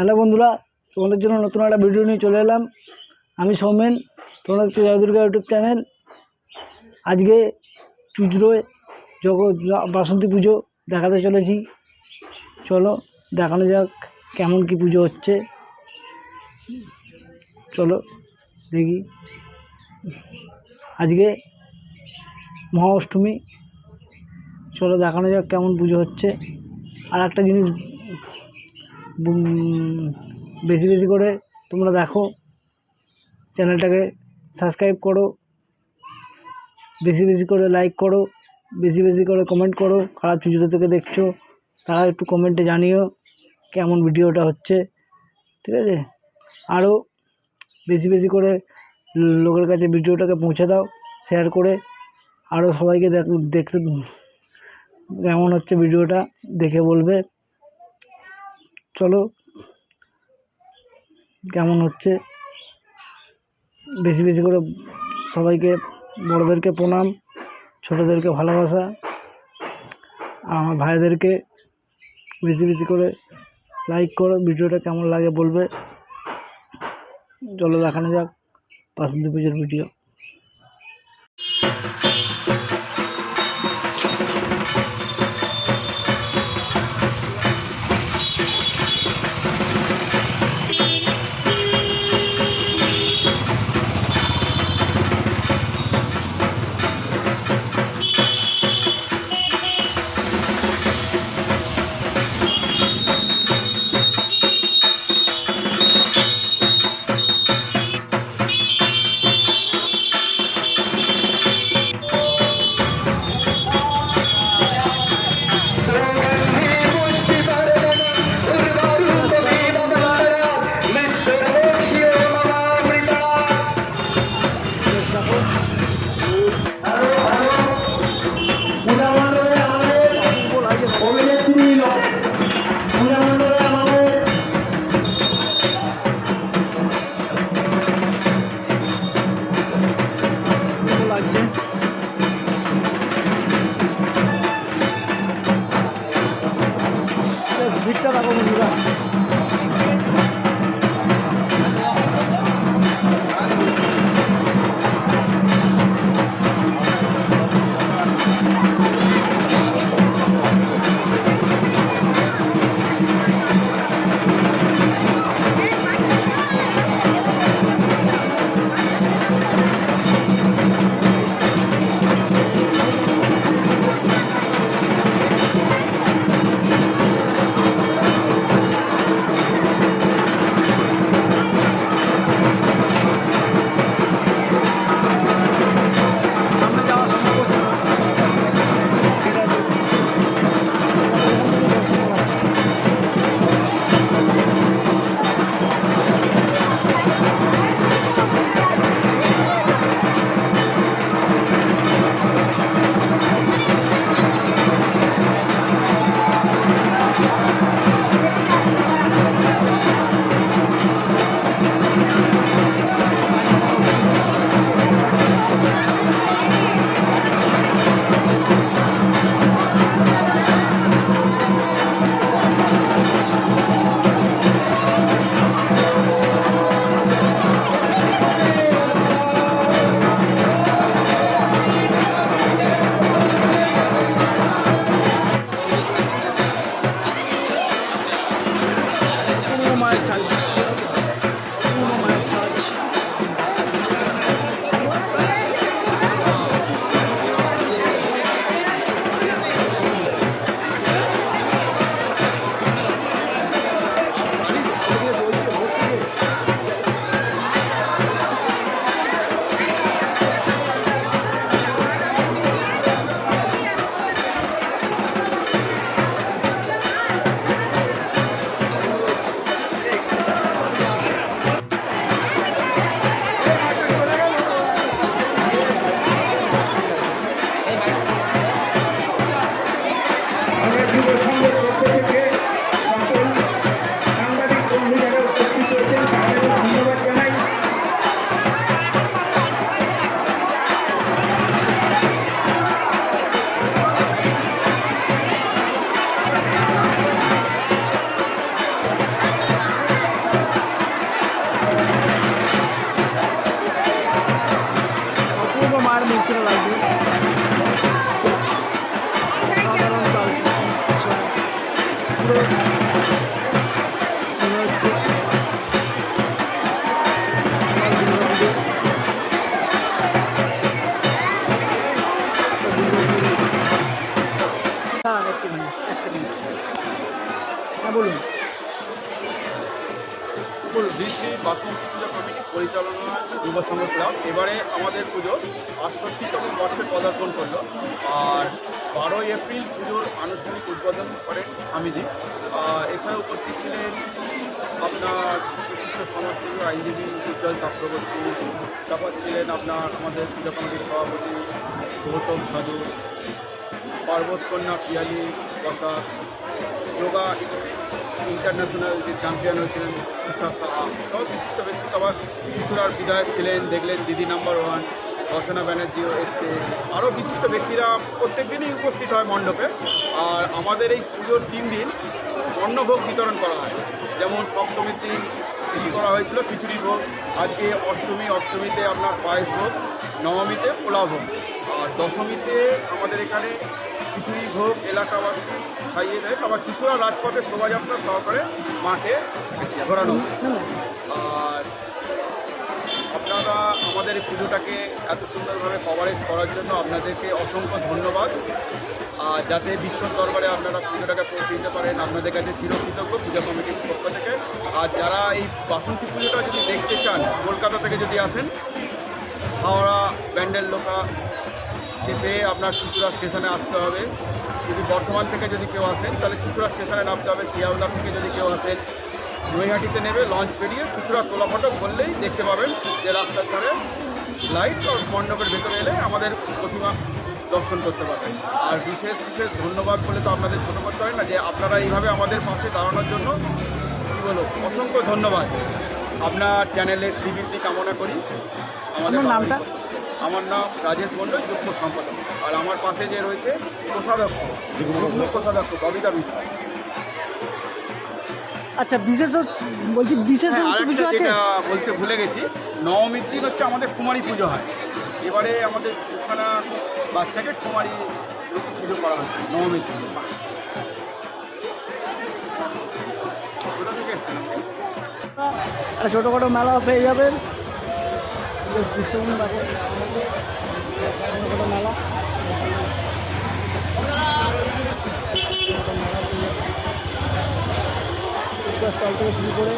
Hello বন্ধুরা, তোমাদের জন্য নতুন একটা ভিডিও নিয়ে চলে এলাম। আমি সৌমেন তোমরা দেখছ জয় দুর্গা ইউটিউব চ্যানেল আজকে চুচড়োয় জগৎ বাসন্তী পুজো দেখাতে চলেছি। চলো দেখানো যাক কেমন কি পুজো হচ্ছে। চলো দেখি। আজকে মহা অষ্টমী চলো দেখানো যাক কেমন পুজো হচ্ছে। আর একটা জিনিস বেশি বেশি করে তোমরা দেখো। চ্যানেলটাকে সাবস্ক্রাইব করো। বেশি বেশি করে লাইক করো। বেশি বেশি করে কমেন্ট করো। কারা চুজুরো থেকে দেখছ, তারা একটু কমেন্টে জানিও কেমন ভিডিওটা হচ্ছে। ঠিক আছে? আরও বেশি বেশি করে লোকের কাছে ভিডিওটাকে পৌঁছে দাও শেয়ার করে। আরও সবাইকে দেখ, দেখতে, কেমন হচ্ছে ভিডিওটা দেখে বলবে। চলো। কেমন হচ্ছে? বেশি বেশি করে সবাইকে, বড়োদেরকে প্রণাম, ছোটোদেরকে ভালোবাসা, আর আমার ভাইদেরকে বেশি বেশি করে লাইক করো। ভিডিওটা কেমন লাগে বলবে। চলো দেখানো যাক বাসন্তী পুজোর ভিডিও armam aquilo. বাসমতি পুজো কমিটি পরিচালনা যুব সংঘ ক্লাব এবারে আমাদের পুজো আটষট্টিতম বর্ষে পদার্পণ করল। আর বারোই এপ্রিল পুজোর আনুষ্ঠানিক উদ্বোধন করেন স্বামীজি। এছাড়া উপস্থিত ছিলেন আপনার বিশিষ্ট সমাজসেবী, আইনজীবী উজ্জ্বল চক্রবর্তী। তারপর ছিলেন আপনার আমাদের পুজো কমিটির সভাপতি গৌতম সাধু পার্বতকন্যা পিয়ালি বসাক যোগা ইন্টারন্যাশনাল যে চ্যাম্পিয়ন হয়েছিলেন ঈশা সাহা, সব বিশিষ্ট ব্যক্তি আবার চুচুড়ার বিধায়ক ছিলেন, দেখলেন দিদি নাম্বার ওয়ান রচনা ব্যানার্জিও এসছে। আরও বিশিষ্ট ব্যক্তিরা প্রত্যেক দিনই উপস্থিত হয় মণ্ডপে। আর আমাদের এই পুজোর তিন দিন অন্নভোগ বিতরণ করা হয়। যেমন সপ্তমীর দিন করা হয়েছিল খিচুড়ি ভোগ। আজকে অষ্টমী, অষ্টমীতে আপনার পায়েস ভোগ, নবমীতে পোলা ভোগ। দশমীতে আমাদের এখানে খিচুড়ি ভোগ, এলাকাবাসী খাইয়ে দেয়। আবার চুচুড়া রাজপথে শোভাযাত্রা সহকারে মাকে ঘোরানো আর আপনারা আমাদের এই পুজোটাকে এত সুন্দরভাবে কভারেজ করার জন্য আপনাদেরকে অসংখ্য ধন্যবাদ। আর যাতে বিশ্ব দরবারে আপনারা পুজোটাকে পৌঁছে দিতে পারেন, আপনাদের কাছে চিরকৃতজ্ঞ পূজা কমিটির পক্ষ থেকে। আর যারা এই বাসন্তী পুজোটা যদি দেখতে চান, কলকাতা থেকে যদি আসেন, হাওড়া ব্যান্ডেল লোকা যেতে আপনার চুচুড়া স্টেশনে আসতে হবে। যদি বর্ধমান থেকে যদি কেউ আসেন তাহলে চুচুড়া স্টেশনে নামতে হবে। শিয়ালদা থেকে যদি কেউ আসেন নৈহাটিতে নেবে লঞ্চ পেরিয়ে চুচুড়া তোলা ফটক বললেই দেখতে পাবেন যে রাস্তার ধারে লাইট মণ্ডপের ভেতরে এলে আমাদের প্রতিমা দর্শন করতে পারবেন। আর বিশেষ বিশেষ ধন্যবাদ বলে তো আপনাদের ছোটো করতে হয় না যে আপনারা এইভাবে আমাদের পাশে দাঁড়ানোর জন্য কী বলো অসংখ্য ধন্যবাদ। আপনার চ্যানেলের শ্রীবৃদ্ধি কামনা করি। আমাদের নামটা? আমার নাম রাজেশ মণ্ডল যুগ্ম সম্পাদক। আর আমার পাশে যে রয়েছে কোষাধ্যক্ষ যুগ্ম কোষাধ্যক্ষ কবিতা বিশ্বাস। আচ্ছা বিশেষ বলছি বিশেষ হ্যাঁ, কিছু আছে? বলতে ভুলে গেছি নবমীর দিন হচ্ছে আমাদের কুমারী পুজো হয়। এবারে আমাদের দুখানা বাচ্চাকে কুমারী পুজো করা হচ্ছে নবমীর দিন। একটা ছোটোখাটো মেলা পেয়ে যাবেন just this one back Guatemala স্থল থেকে শুরু করে